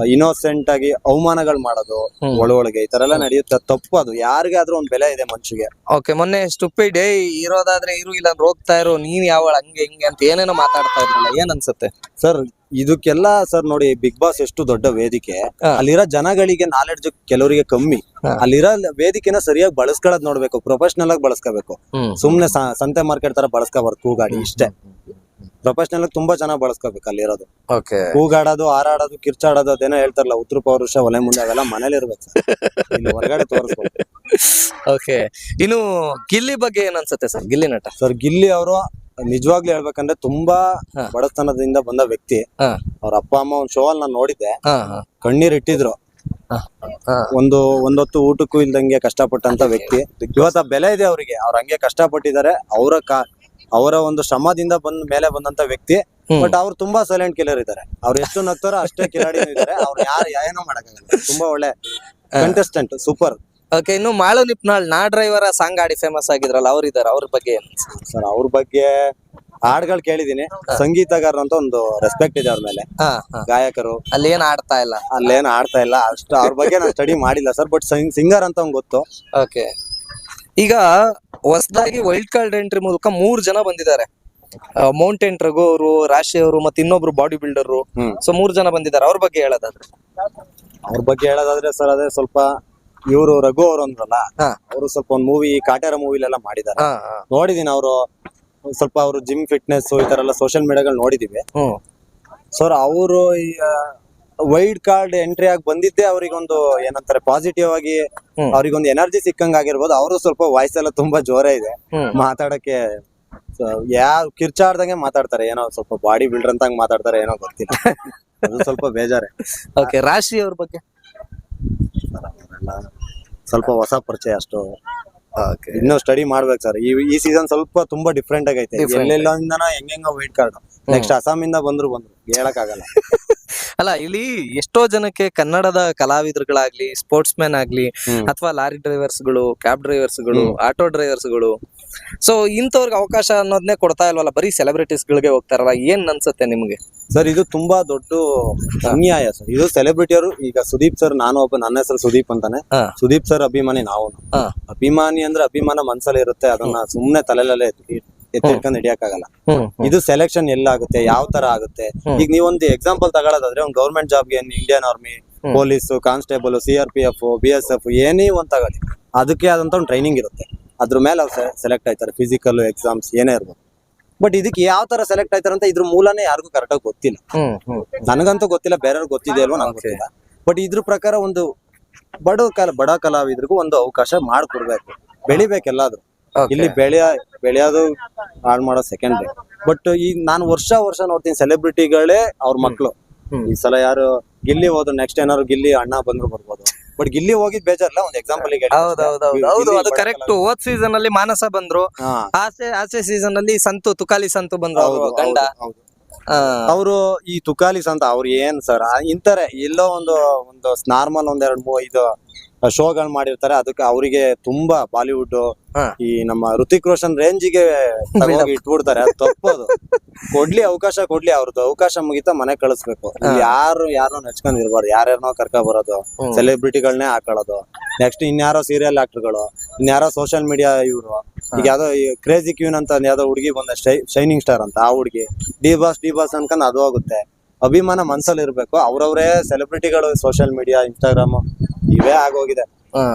ಇನ್ನೋಸೆಂಟ್ ಆಗಿ ಅವಮಾನಗಳು ಮಾಡೋದು ಹ್ಮ್. ಒಳೊಳಗೆ ಈ ತರ ಎಲ್ಲ ನಡೆಯುತ್ತೆ. ತಪ್ಪು ಅದು. ಯಾರಿಗಾದ್ರೂ ಒಂದ್ ಬೆಲೆ ಇದೆ ಮನ್ಷಿಗೆ ಓಕೆ ಮೊನ್ನೆ ಸ್ಟುಪಿಡ್ ಏ ಇರೋದಾದ್ರೆ ಇರು ಇಲ್ಲ ಹೋಗ್ತಾ ಇರೋ. ನೀನ್ ಯಾವ ಹಂಗೆ ಹಿಂಗೆ ಅಂತ ಏನೇನೋ ಮಾತಾಡ್ತಾ ಇದ್ರಲ್ಲ ಏನ್ ಅನ್ಸುತ್ತೆ? ಸರ್ ಇದಕ್ಕೆಲ್ಲ ಸರ್ ನೋಡಿ ಬಿಗ್ ಬಾಸ್ ಎಷ್ಟು ದೊಡ್ಡ ವೇದಿಕೆ. ಅಲ್ಲಿರೋ ಜನಗಳಿಗೆ ನಾಲೆಡ್ಜ್ ಕೆಲವರಿಗೆ ಕಮ್ಮಿ. ಅಲ್ಲಿರೋ ವೇದಿಕೆನ ಸರಿಯಾಗಿ ಬಳಸ್ಕೊಳ್ಳೋದ್ ನೋಡ್ಬೇಕು ಪ್ರೊಫೆಷನಲ್ ಆಗಿ ಬಳಸ್ಕೋಬೇಕು. ಸುಮ್ನೆ ಸಂತೆ ಮಾರ್ಕೆಟ್ ತರ ಬಳಸ್ಕೋಬಾರ್ದು ಕೂಗಾಡಿ ಇಷ್ಟೇ. ಪ್ರೊಫೆಷನಲ್ ತುಂಬಾ ಚೆನ್ನಾಗಿ ಬಳಸ್ಕೋಬೇಕು ಅಲ್ಲಿರೋದು. ಓಕೆ ಕೂಗಾಡೋದು ಹಾರಾಡೋದು ಕಿರ್ಚಾಡೋದು ಅದೇನೋ ಹೇಳ್ತಾರಲ್ಲ ಉತ್ತರ ಪೌರುಷ ಒಲೆ ಮುಂದೆ ಅವೆಲ್ಲ ಮನೇಲಿ ಇರ್ಬೇಕು ಇಲ್ಲಿ ಹೊರಗಡೆ ತೋರಿಸ್ಬೇಕು ಓಕೆ ಇನ್ನು ಗಿಲ್ಲಿ ಬಗ್ಗೆ ಏನ್ ಅನ್ಸುತ್ತೆ ಸರ್? ಗಿಲ್ಲಿ ನಟ. ಸರ್ ಗಿಲ್ಲಿ ಅವರು ನಿಜವಾಗ್ಲೂ ಹೇಳ್ಬೇಕಂದ್ರೆ ತುಂಬಾ. ಬಡತನದಿಂದ ಬಂದ ವ್ಯಕ್ತಿ. ಹಾ. ಅವ್ರ ಅಪ್ಪ ಅಮ್ಮ ಒಂದ್ ಶೋ ಅಲ್ಲಿ ನಾನು ನೋಡಿದ್ದೆ. ಹಾ ಹಾ. ಕಣ್ಣೀರ್ ಇಟ್ಟಿದ್ರು. ಹಾ. ಒಂದು ಒಂದೊತ್ತು ಊಟಕ್ಕೂ ಇಲ್ದಂಗೆ ಕಷ್ಟಪಟ್ಟಂತ ವ್ಯಕ್ತಿ. ಇವತ್ತ ಬೆಲೆ ಇದೆ ಅವರಿಗೆ. ಅವ್ರ ಹಂಗೆ ಕಷ್ಟಪಟ್ಟಿದ್ದಾರೆ. ಅವರ ಕಾ ಅವರ ಒಂದು ಶ್ರಮದಿಂದ ಬಂದ ಮೇಲೆ ಬಂದಂತ ವ್ಯಕ್ತಿ. ಬಟ್ ಅವ್ರು ತುಂಬಾ ಸೈಲೆಂಟ್ ಕಿಲ್ಲರ್ ಇದ್ದಾರೆ. ಅವ್ರು ಎಷ್ಟು ನಗ್ತಾರೋ ಅಷ್ಟೇ ಕಿಲಾಡಿ ಇದ್ದಾರೆ. ಅವ್ರು ಯಾರು ಏನೋ ಮಾಡಕ್ಕಾಗಲ್ಲ. ತುಂಬಾ ಒಳ್ಳೆ ಕಂಟೆಸ್ಟೆಂಟ್ ಸೂಪರ್ ಓಕೆ ಇನ್ನು ಮಾಳು ನಿಪ್ನಾಳ್ ನಾ ಡ್ರೈವರ್ ಸಾಂಗ್ ಆಡಿ ಫೇಮಸ್ ಆಗಿದ್ರಲ್ಲ ಅವ್ರಿದ್ದಾರೆ ಅವ್ರ ಬಗ್ಗೆ ಸರ್ ಅವ್ರ ಬಗ್ಗೆ ಹಾಡ್ಗಳು ಕೇಳಿದೀನಿ. ಸಂಗೀತಗಾರ ಅಂತ ಒಂದು ರೆಸ್ಪೆಕ್ಟ್ ಇದೆ ಅವ್ರ ಮೇಲೆ. ಗಾಯಕರು. ಅಲ್ಲಿ ಏನ್ ಆಡ್ತಾ ಇಲ್ಲ? ಅಲ್ಲೇನು ಆಡ್ತಾ ಇಲ್ಲ. ಅಷ್ಟು ಅವ್ರ ಬಗ್ಗೆ ನಾನು ಸ್ಟಡಿ ಮಾಡಿಲ್ಲ ಸರ್ ಬಟ್ ಸಿಂಗರ್ ಅಂತ ಗೊತ್ತು. ಓಕೆ ಈಗ ಹೊಸದಾಗಿ ವೈಲ್ಡ್ ಕಾರ್ಡ್ ಎಂಟ್ರಿ ಮೂಲಕ ಮೂರ್ ಜನ ಬಂದಿದ್ದಾರೆ. ಮೌಂಟೇನ್ ರಘು ಅವರು ರಾಶಿ ಅವರು ಮತ್ತೆ ಇನ್ನೊಬ್ರು ಬಾಡಿ ಬಿಲ್ಡರ್ ಸೊ ಮೂರ್ ಜನ ಬಂದಿದ್ದಾರೆ. ಅವ್ರ ಬಗ್ಗೆ ಹೇಳೋದಾದ್ರೆ. ಅವ್ರ ಬಗ್ಗೆ ಹೇಳೋದಾದ್ರೆ ಸರ್ ಅದೇ ಸ್ವಲ್ಪ ಇವರು ರಘು ಅವರು ಅಂದ್ರಲ್ಲ. ಅವರು ಸ್ವಲ್ಪ ಒಂದ್ ಮೂವಿ ಕಾಟೇರ ಮೂವಿಲೆಲ್ಲ ಮಾಡಿದ್ದಾರೆ. ನೋಡಿದೀನಿ ಅವರು ಸ್ವಲ್ಪ ಅವರು ಜಿಮ್ ಫಿಟ್ನೆಸ್ ಈ ತರ ಎಲ್ಲ ಸೋಷಿಯಲ್ ಮೀಡಿಯಾಗಳು ನೋಡಿದೀವಿ. ಸರ್ ಅವರು ವೈಲ್ಡ್ ಕಾರ್ಡ್ ಎಂಟ್ರಿ ಆಗಿ ಬಂದಿದ್ದೆ ಅವ್ರಿಗೊಂದು ಏನಂತಾರೆ ಪಾಸಿಟಿವ್ ಆಗಿ ಅವರಿಗೊಂದು ಎನರ್ಜಿ ಸಿಕ್ಕಂಗ್ ಆಗಿರ್ಬೋದು ಅವರು ಸ್ವಲ್ಪ ವಾಯ್ಸ್ ಎಲ್ಲ ತುಂಬಾ ಜೋರೇ ಇದೆ. ಮಾತಾಡಕ್ಕೆ ಯಾವ ಕಿರ್ಚಾಡ್ದಂಗೆ ಮಾತಾಡ್ತಾರೆ. ಏನೋ ಸ್ವಲ್ಪ ಬಾಡಿ ಬಿಲ್ಡರ್ ಅಂತ ಮಾತಾಡ್ತಾರೆ ಏನೋ ಗೊತ್ತಿಲ್ಲ. ಅದು ಸ್ವಲ್ಪ ಬೇಜಾರೆ. ಓಕೆ ರಾಶಿ ಅವ್ರ ಬಗ್ಗೆ? ಸ್ವಲ್ಪ ಹೊಸ ಪರಿಚಯ ಅಷ್ಟು. ಇನ್ನೂ ಸ್ಟಡಿ ಮಾಡ್ಬೇಕು ಸರ್. ಈ ಈ ಸೀಸನ್ ಸ್ವಲ್ಪ ತುಂಬಾ ಡಿಫ್ರೆಂಟ್ ಆಗೈತೆ. ಎಲ್ಲೆಲ್ಲಿಂದನೋ ಹೆಂಗೆಂಗೋ ವೈಟ್ ಕಾರ್ಡ್. ನೆಕ್ಸ್ಟ್ ಅಸ್ಸಾಮಿಂದ ಬಂದ್ರು ಬಂದ್ರು. ಹೇಳಕ್ ಆಗಲ್ಲ ಅಲ್ಲ ಇಲ್ಲಿ ಎಷ್ಟೋ ಜನಕ್ಕೆ ಕನ್ನಡದ ಕಲಾವಿದರುಗಳಾಗ್ಲಿ ಸ್ಪೋರ್ಟ್ಸ್ ಮ್ಯಾನ್ ಆಗ್ಲಿ ಅಥವಾ ಲಾರಿ ಡ್ರೈವರ್ಸ್ಗಳು ಕ್ಯಾಬ್ ಡ್ರೈವರ್ಸ್ಗಳು ಆಟೋ ಡ್ರೈವರ್ಸ್ಗಳು ಸೊ ಇಂಥವ್ರಿಗೆ ಅವಕಾಶ ಅನ್ನೋದನ್ನೇ ಕೊಡ್ತಾ ಇಲ್ವಲ್ಲ ಬರೀ ಸೆಲೆಬ್ರಿಟೀಸ್ ಗಳಿಗೆ ಹೋಗ್ತಾರಲ್ಲ ಏನ್ ಅನ್ಸುತ್ತೆ ನಿಮ್ಗೆ? ಸರ್ ಇದು ತುಂಬಾ ದೊಡ್ಡ ಅನ್ಯಾಯ ಸರ್ ಇದು ಸೆಲೆಬ್ರಿಟಿಯವರು ಈಗ ಸುದೀಪ್ ಸರ್ ನಾನು ಒಬ್ಬ ನನ್ನ ಹೆಸರು ಸುದೀಪ್ ಅಂತಾನೆ. ಸುದೀಪ್ ಸರ್ ಅಭಿಮಾನಿ ನಾವು ಅಭಿಮಾನಿ ಅಂದ್ರೆ ಅಭಿಮಾನ ಮನ್ಸಲ್ಲಿ ಇರುತ್ತೆ ಅದನ್ನ ಸುಮ್ನೆ ತಲೆಲಲ್ಲೇ ಎತ್ತಿಟ್ಕೊಂಡು ಹಿಡಿಯಕ್ಕಾಗಲ್ಲ. ಆಗಲ್ಲ ಇದು ಸೆಲೆಕ್ಷನ್ ಎಲ್ಲಾಗುತ್ತೆ ಯಾವ ತರ ಆಗುತ್ತೆ. ಈಗ ನೀವೊಂದು ಎಕ್ಸಾಂಪಲ್ ತಗೊಳ್ಳೋದಾದ್ರೆ ಒಂದು government ಜಾಬ್ಗೆ Indian army. Police constable C R P F B S F ಏನೇ ಒಂದ್ ತಗೊಳ್ಳಿ. ಅದಕ್ಕೆ ಆದಂತ ಒಂದು ಟ್ರೈನಿಂಗ್ ಇರುತ್ತೆ. ಅದ್ರ ಮೇಲೆ ಅವ್ರು ಸೆಲೆಕ್ಟ್ ಆಯ್ತಾರೆ ಫಿಸಿಕಲ್ ಎಕ್ಸಾಮ್ಸ್ ಏನೇ ಇರ್ಬೋದು. ಬಟ್ ಇದಕ್ಕೆ ಯಾವ ತರ ಸೆಲೆಕ್ಟ್ ಆಯ್ತಾರೆ ಅಂತ ಇದ್ರ ಮೂಲನೇ ಯಾರಿಗೂ ಕರೆಕ್ಟಾಗಿ ಗೊತ್ತಿಲ್ಲ. ಹ್ಮ್ ಹ್ಮ್. ನನಗಂತೂ ಗೊತ್ತಿಲ್ಲ ಬೇರೆಯವ್ರಿಗೆ ಗೊತ್ತಿದೆ ಅಲ್ವಾ ನಂಗೆ ಗೊತ್ತಿಲ್ಲ. ಬಟ್ ಇದ್ರ ಪ್ರಕಾರ ಒಂದು ಬಡ ಕಲ ಬಡ ಕಲಾವಿದ್ರಿಗೂ ಒಂದು ಅವಕಾಶ ಮಾಡ್ಕೊಡ್ಬೇಕು. ಬೆಳಿಬೇಕೆಲ್ಲಾದ್ರು. ಇಲ್ಲಿ ಬೆಳೆಯ ಬೆಳೆಯೋದು ಹಾಳು ಮಾಡೋ ಸೆಕೆಂಡ್ ಬಟ್ ಈ ನಾನು ವರ್ಷ ವರ್ಷ ನೋಡ್ತೀನಿ ಸೆಲೆಬ್ರಿಟಿಗಳೇ ಅವ್ರ ಮಕ್ಳು. ಈ ಸಲ ಯಾರು ಗಿಲ್ಲಿ ಹೋದ್ರು ನೆಕ್ಸ್ಟ್ ಏನಾದ್ರು ಗಿಲ್ಲಿ ಅಣ್ಣ ಬಂದ್ರು ಬರ್ಬೋದು. ಬಟ್ ಗಿಲ್ಲಿ ಹೋಗಿದ್ ಬೇಜಾರಲ್ಲ ಒಂದ್ ಎಕ್ಸಾಂಪಲ್ಗೆ ಹೌದು ಅದು ಕರೆಕ್ಟ್ ಹೋದ್ ಸೀಸನ್ ಅಲ್ಲಿ ಮಾನಸ ಬಂದ್ರು. ಆಸೆ ಆಸೆ ಸೀಸನ್ ಅಲ್ಲಿ ಸಂತು ತುಕಾಲಿ ಸಂತು ಬಂದ್ರು ಅವ್ರು ಗಂಡ. ಅವರು ಈ ತುಕಾಲಿ ಸಂತ ಅವ್ರು ಏನ್ ಸರ್ ಇಂತಾರೆ ಎಲ್ಲೋ ಒಂದು ಒಂದು ನಾರ್ಮಲ್ ಒಂದ್ ಎರಡ್ ಮೂ ಇದು ಶೋಗಳು ಮಾಡಿರ್ತಾರೆ. ಅದಕ್ಕೆ ಅವರಿಗೆ ತುಂಬಾ ಬಾಲಿವುಡ್ ಈ ನಮ್ಮ ಋತಿಕ್ ರೋಷನ್ ರೇಂಜಿಗೆ ಗೆ ಇಟ್ಬಿಡ್ತಾರೆ. ಅದು ತಪ್ಪೋದು. ಕೊಡ್ಲಿ ಅವಕಾಶ ಕೊಡ್ಲಿ ಅವ್ರದ್ದು ಅವಕಾಶ ಮುಗಿತಾ ಮನೆ ಕಳಿಸ್ಬೇಕು. ಯಾರು ಯಾರು ನೆಚ್ಕೊಂಡ್ ಇರ್ಬಾರ್ದು. ಯಾರ್ಯಾರನೋ ಕರ್ಕ ಬರೋದು. ಸೆಲೆಬ್ರಿಟಿ ಸೆಲೆಬ್ರಿಟಿಗಳನ್ನೇ ಹಾಕೊಳ್ಳೋದು. ನೆಕ್ಸ್ಟ್ ಇನ್ಯಾರೋ ಸೀರಿಯಲ್ ಆಕ್ಟರ್ಗಳು ಇನ್ಯಾರೋ ಸೋಷಿಯಲ್ ಮೀಡಿಯಾ ಇವರು. ಈಗ ಯಾವ್ದೋ ಕ್ರೇಜಿ ಕ್ಯೂನ್ ಅಂತ ಯಾವ್ದೋ ಹುಡುಗಿ ಬಂದ ಶೈನಿಂಗ್ ಸ್ಟಾರ್ ಅಂತ ಆ ಹುಡುಗಿ. ಡಿ ಬಾಸ್ ಡಿ ಬಾಸ್ ಅನ್ಕೊಂಡ್ ಅದು ಹೋಗುತ್ತೆ. ಅಭಿಮಾನ ಮನ್ಸಲ್ಲಿ ಇರ್ಬೇಕು ಅವ್ರವ್ರೇ ಸೆಲೆಬ್ರಿಟಿಗಳು ಸೋಷಿಯಲ್ ಮೀಡಿಯಾ ಇನ್ಸ್ಟಾಗ್ರಾಮ್ ಇವೇ ಆಗೋಗಿದೆ.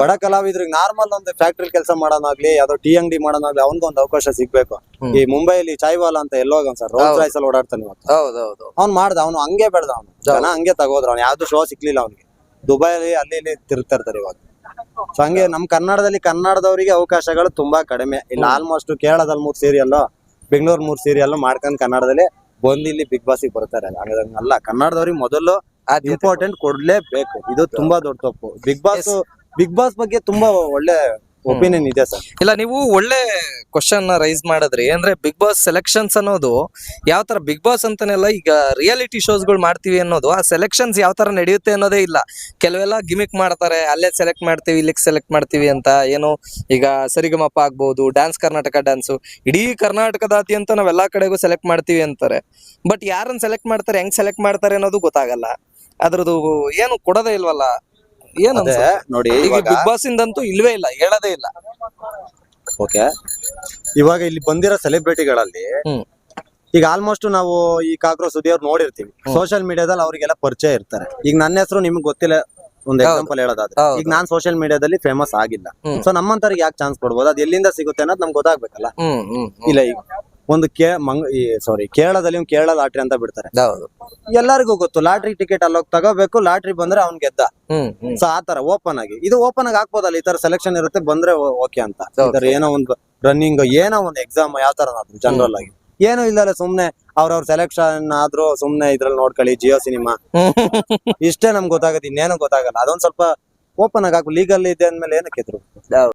ಬಡ ಕಲಾವಿದ್ರಿಗೆ ನಾರ್ಮಲ್ ಒಂದು ಫ್ಯಾಕ್ಟ್ರಿ ಕೆಲಸ ಮಾಡೋನಾಗ್ಲಿ ಯಾವ್ದೋ ಟೀ ಅಂಗಡಿ ಮಾಡೋನಾಗ್ಲಿ ಅವನ್ಗೊಂದು ಅವಕಾಶ ಸಿಗ್ಬೇಕು. ಈ ಮುಂಬೈಲಿ ಚಾಯ್ವಾಲ ಅಂತ ಎಲ್ಲೋ ಸರ್ ರೋಲ್ಸ್ ರೈಸ್ ಅಲ್ಲಿ ಓಡಾಡ್ತಾನೆ ಹೌದೌದು. ಅವ್ನ್ ಮಾಡ್ದ ಅವನು ಹಂಗೆ ಬೆಳ್ದ ಅವ್ನು. ಜನ ಹಂಗೆ ತಗೋದ್ರ ಅವ್ನು ಯಾವ್ದು ಶೋ ಸಿಕ್ಲಿಲ್ಲ ಅವ್ನಿಗೆ. ದುಬೈಲಿ ಅಲ್ಲಿ ಇಲ್ಲಿ ತಿರುಗ್ತಾ ಇರ್ತಾರೆ ಇವಾಗ. ಸೊ ಹಂಗೆ ನಮ್ ಕನ್ನಡದಲ್ಲಿ ಕನ್ನಡದವರಿಗೆ ಅವಕಾಶಗಳು ತುಂಬಾ ಕಡಿಮೆ. ಇಲ್ಲಿ ಆಲ್ಮೋಸ್ಟ್ ಕೇರಳದಲ್ಲಿ ಮೂರ್ ಸೀರಿಯಲ್ ಬೆಂಗಳೂರು ಮೂರ್ ಸೀರಿಯಲ್ ಮಾಡ್ಕೊಂಡ್ ಕನ್ನಡದಲ್ಲಿ ಬಂದು ಇಲ್ಲಿ ಬಿಗ್ ಬಾಸ್ ಬರ್ತಾರೆ. ಅಲ್ಲ ಕನ್ನಡದವ್ರಿಗೆ ಮೊದಲು ಇಂಪಾರ್ಟೆಂಟ್ ಕೊಡ್ಲೇಬೇಕು. ಇದು ತುಂಬಾ ದೊಡ್ಡ ತಪ್ಪು. ಬಿಗ್ ಬಾಸ್ ಬಿಗ್ ಬಾಸ್ ಬಗ್ಗೆ ತುಂಬಾ ಒಳ್ಳೆ ಒಪಿನಿಯನ್ ಇದೆ ಸರ್. ಇಲ್ಲ ನೀವು ಒಳ್ಳೆ ಕ್ವಶನ್ ರೈಸ್ ಮಾಡಿದ್ರಿ. ಅಂದ್ರೆ ಬಿಗ್ ಬಾಸ್ ಸೆಲೆಕ್ಷನ್ಸ್ ಅನ್ನೋದು ಯಾವ ತರ ಬಿಗ್ ಬಾಸ್ ಅಂತಾನೆಲ್ಲ ಈಗ ರಿಯಾಲಿಟಿ ಶೋಸ್ಗಳು ಮಾಡ್ತೀವಿ ಅನ್ನೋದು ಆ ಸೆಲೆಕ್ಷನ್ಸ್ ಯಾವ ತರ ನಡೆಯುತ್ತೆ ಅನ್ನೋದೇ ಇಲ್ಲ. ಕೆಲವೆಲ್ಲ ಗಿಮಿಕ್ ಮಾಡ್ತಾರೆ ಅಲ್ಲೇ ಸೆಲೆಕ್ಟ್ ಮಾಡ್ತೀವಿ ಇಲ್ಲಿಗೆ ಸೆಲೆಕ್ಟ್ ಮಾಡ್ತೀವಿ ಅಂತ. ಏನು ಈಗ ಸರಿಗಮಪ್ಪ ಆಗ್ಬಹುದು ಡ್ಯಾನ್ಸ್ ಕರ್ನಾಟಕ ಡ್ಯಾನ್ಸು ಇಡೀ ಕರ್ನಾಟಕದಾದ್ಯಂತ ನಾವೆಲ್ಲಾ ಕಡೆಗೂ ಸೆಲೆಕ್ಟ್ ಮಾಡ್ತೀವಿ ಅಂತಾರೆ. ಬಟ್ ಯಾರನ್ನ ಸೆಲೆಕ್ಟ್ ಮಾಡ್ತಾರೆ ಹೆಂಗ್ ಸೆಲೆಕ್ಟ್ ಮಾಡ್ತಾರೆ ಅನ್ನೋದು ಗೊತ್ತಾಗಲ್ಲ. ಅದ್ರದ್ದು ಏನು ಕೊಡೋದೇ ಇಲ್ವಲ್ಲ ಏನ್ ಅದೇ ಅನ್ಸುತ್ತೆ? ನೋಡಿ ಈಗ ಇವಾಗ ಬಿಗ್ ಬಾಸ್ ಇಂದಂತೂ ಇಲ್ವೇ ಇಲ್ಲ ಹೇಳೋದೇ ಇಲ್ಲ ಓಕೆ ಇವಾಗ ಇಲ್ಲಿ ಬಂದಿರೋ ಸೆಲೆಬ್ರಿಟಿಗಳಲ್ಲಿ ಹ್ಮ್. ಈಗ ಆಲ್ಮೋಸ್ಟ್ ನಾವು ಈ ಕಾಕ್ರೋ ಸುದ್ದಿ ಅವ್ರು ನೋಡಿರ್ತೀವಿ ಸೋಷಿಯಲ್ ಮೀಡಿಯಾದಲ್ಲಿ ಅವರಿಗೆಲ್ಲ ಪರಿಚಯ ಇರ್ತಾರೆ ಈಗ ನನ್ನ ಹೆಸರು ನಿಮ್ಗೆ ಗೊತ್ತಿಲ್ಲ ಒಂದ್. ಎಕ್ಸಾಂಪಲ್ ಹೇಳೋದಾದ್ರೆ ಹೌದು. ಈಗ ನಾನ್ ಸೋಷಿಯಲ್ ಮೀಡಿಯಾದಲ್ಲಿ ಫೇಮಸ್ ಆಗಿಲ್ಲ ಹ್ಮ್. ಸೊ ನಮ್ಮಂತವ್ರಿಗೆ ಯಾಕೆ ಚಾನ್ಸ್ ಕೊಡ್ಬೋದು ಅದು ಎಲ್ಲಿಂದ ಸಿಗುತ್ತೆ ಅನ್ನೋದು ನಮ್ಗೆ ಗೊತ್ತಾಗ್ಬೇಕಲ್ಲ ಹ್ಮ್ ಹ್ಮ್ ಹ್ಮ್. ಇಲ್ಲ ಈಗ ಒಂದು ಕೇ ಮಂಗ್ ಸಾರಿ ಕೇರಳದಲ್ಲಿ ಕೇರಳ ಲಾಟ್ರಿ ಅಂತ ಬಿಡ್ತಾರೆ. ಹೌದು. ಎಲ್ಲರಿಗೂ ಗೊತ್ತು ಲಾಟ್ರಿ ಟಿಕೆಟ್ ಅಲ್ಲಿ ಹೋಗಿ ತಗೋಬೇಕು ಲಾಟ್ರಿ ಬಂದ್ರೆ ಅವ್ನ್ ಗೆದ್ದ. ಸೊ ಆತರ ಓಪನ್ ಆಗಿ. ಇದು ಓಪನ್ ಆಗಿ ಹಾಕ್ಬೋದಲ್ಲ ಈ ತರ ಸೆಲೆಕ್ಷನ್ ಇರುತ್ತೆ ಬಂದ್ರೆ ಓಕೆ ಅಂತ. ಈ ತರ ಏನೋ ಒಂದು ರನ್ನಿಂಗ್ ಏನೋ ಒಂದು ಎಕ್ಸಾಮ್ ಯಾವ ತರ ಜನರಲ್ ಆಗಿ. ಏನೋ ಇಲ್ಲ ಸುಮ್ನೆ ಅವ್ರವ್ರ ಸೆಲೆಕ್ಷನ್ ಆದ್ರೂ ಸುಮ್ನೆ ಇದ್ರಲ್ಲಿ ನೋಡ್ಕೊಳ್ಳಿ ಜಿಯೋ ಸಿನಿಮಾ ಇಷ್ಟೇ ನಮ್ಗೆ ಗೊತ್ತಾಗುತ್ತೆ ಇನ್ನೇನು ಗೊತ್ತಾಗಲ್ಲ. ಅದೊಂದ್ ಸ್ವಲ್ಪ ಓಪನ್ ಆಗಿ ಹಾಕು ಲೀಗಲ್ ಇದೆ ಅಂದ್ಮೇಲೆ ಏನಕ್ಕೆ ಎದ್ರು?